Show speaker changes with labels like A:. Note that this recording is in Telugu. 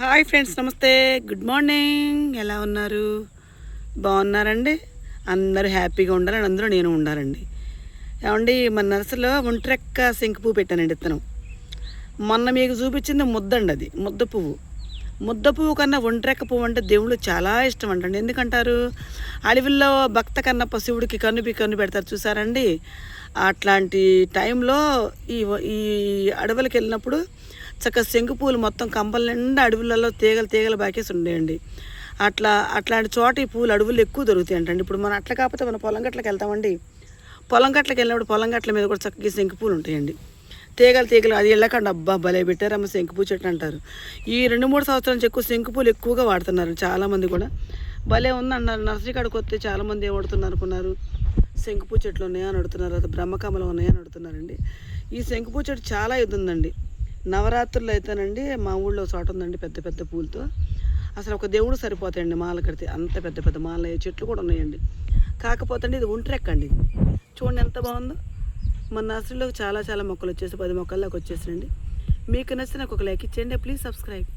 A: హాయ్ ఫ్రెండ్స్ నమస్తే. Good morning. ఎలా ఉన్నారు? బాగున్నారండి? అందరూ హ్యాపీగా ఉండాలని అందరూ నేను ఉండాలండి. ఏమండి మన నర్సలో ఒంట్రెక్క శంకు పువ్వు పెట్టానండి ఇత్తనం. మొన్న మీకు చూపించింది ముద్దండి అది ముద్ద పువ్వు. ముద్ద పువ్వు కన్నా ఒంట్రెక్క పువ్వు అంటే దేవుళ్ళు చాలా ఇష్టం అంటండి. ఎందుకంటారు? అడవిలో భక్త కన్నప్ప శివుడికి కన్నుపి కన్ను పెడతారు చూసారండి? అట్లాంటి టైంలో ఈ ఈ అడవులకు వెళ్ళినప్పుడు చక్కగా శంకు పూలు మొత్తం కంపల నిండా అడవులలో తీగలు తీగలు బాకేసి ఉండేయండి. అట్లా అట్లాంటి చోట ఈ పూలు అడవులు ఎక్కువ దొరుకుతాయి అంటండి ఇప్పుడు మనం అట్లా కాకపోతే మనం పొలం గట్లకి వెళ్తామండి. పొలం గట్లకి వెళ్ళినప్పుడు పొలం గట్ల మీద కూడా చక్కగా శంకు పూలు ఉంటాయండి. తీగలు తీగలు అది వెళ్ళకండి. అబ్బా భలే పెట్టారమ్మ శంకుపూ చెట్టు అంటారు. ఈ రెండు మూడు సంవత్సరాల నుంచి ఎక్కువ శంకుపూలు ఎక్కువగా వాడుతున్నారు చాలామంది కూడా. భలే ఉంది అన్నారు నర్సరీ కాడికి వస్తే చాలామంది ఏం వాడుతున్నారు అనుకున్నారు. శంకుపూ చెట్లు ఉన్నాయని అడుగుతున్నారు. అది బ్రహ్మకమలం ఉన్నాయని అడుగుతున్నారండి. ఈ శంకుపూ చెట్టు చాలా ఇది ఉందండి. నవరాత్రులు అయితేనండి మా ఊళ్ళో చోట ఉందండి పెద్ద పెద్ద పూలతో. అసలు ఒక దేవుడు సరిపోతాయండి మాల కడితే అంత పెద్ద పెద్ద మాల చెట్లు కూడా ఉన్నాయండి. కాకపోతే అండి ఇది ఒంటరెక్కండి ఇది. చూడండి ఎంత బాగుందో. మన నర్సరీలో చాలా చాలా మొక్కలు వచ్చేసి పది మొక్కల్లోకి వచ్చేసినండి మీకు నచ్చిన ఒక లైక్ ఇచ్చేయండి ప్లీజ్ సబ్స్క్రైబ్.